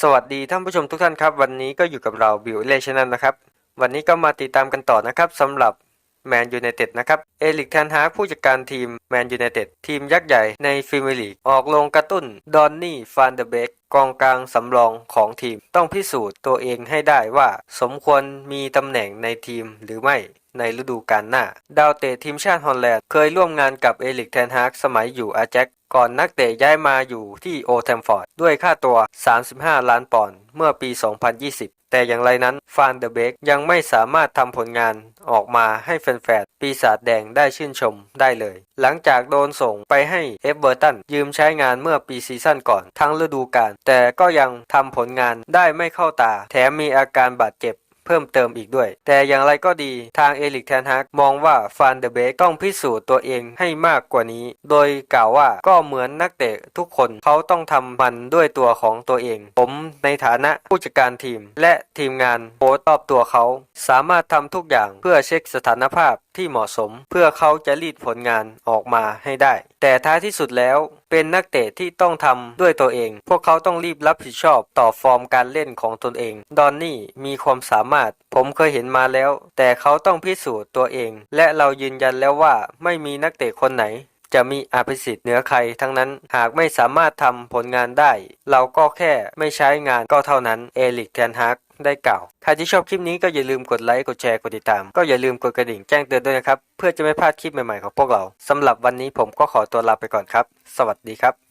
สวัสดีท่านผู้ชมทุกท่านครับ วันนี้ก็อยู่กับเราบิวเลชันนะครับ วันนี้ก็มาติดตามกันต่อนะครับสำหรับแมนยูไนเต็ดนะครับ เอลิกแทนฮากผู้จัดการทีมแมนยูไนเต็ดทีมยักษ์ใหญ่ในฟรีมียร์ลีกออกลงกระตุ้น ดอนนี่ฟานเดเบกกองกลางสำรองของทีม ต้องพิสูจน์ตัวเองให้ได้ว่า สมควรมีตำแหน่งในทีมหรือไม่ในฤดูกาลหน้า ดาวเตะทีมชาติฮอลแลนด์เคยร่วมงานกับเอลิกแทนฮากสมัยอยู่อาแจ็ค ก่อนนักเตะย้ายมาอยู่ที่โอแทมฟอร์ดด้วยค่าตัว 35 ล้านปอนด์เมื่อปี 2020 แต่อย่างไรนั้นฟานเดอร์เบกยังไม่สามารถทำผลงานออกมาให้แฟนๆปีศาจแดงได้ชื่นชมได้เลย หลังจากโดนส่งไปให้เอฟเบอร์ตันยืมใช้งานเมื่อปีซีซั่นก่อนทั้งฤดูกาลแต่ก็ยังทำผลงานได้ไม่เข้าตา แถมมีอาการบาดเจ็บ เพิ่มเติมอีกด้วย แต่อย่างไรก็ดีทางเอลิกแทนฮากมองว่าฟานเดอร์เบกต้องพิสูจน์ตัวเองให้มากกว่านี้ โดยกล่าวว่าก็เหมือนนักเตะทุกคนเขาต้องทำมันด้วยตัวของตัวเอง ผมในฐานะผู้จัดการทีม และทีมงานโค้ชตอบตัวเขา สามารถทำทุกอย่างเพื่อเช็คสถานภาพที่เหมาะสม เพื่อเขาจะรีดผลงานออกมาให้ได้ แต่ท้ายที่สุดแล้ว เป็นนักเตะที่ต้องทำด้วยตัวเอง พวกเขาต้องรีบรับผิดชอบต่อฟอร์มการเล่นของตนเอง ดอนนี่มีความสามารถ ผมเคยเห็นมาแล้ว แต่เขาต้องพิสูจน์ตัวเอง และเรายืนยันแล้วว่าไม่มีนักเตะคนไหนจะมีอภิสิทธิ์เหนือใครทั้งนั้น หากไม่สามารถทำผลงานได้ เราก็แค่ไม่ใช้งานก็เท่านั้น เอลิกแทนฮาก ได้กล่าว ใครที่ชอบคลิปนี้ก็อย่าลืมกดไลค์ กดแชร์ กดติดตาม ก็อย่าลืมกดกระดิ่งแจ้งเตือนด้วยนะครับ เพื่อจะไม่พลาดคลิปใหม่ๆของพวกเรา สำหรับวันนี้ผมก็ขอตัวลาไปก่อนครับ สวัสดีครับ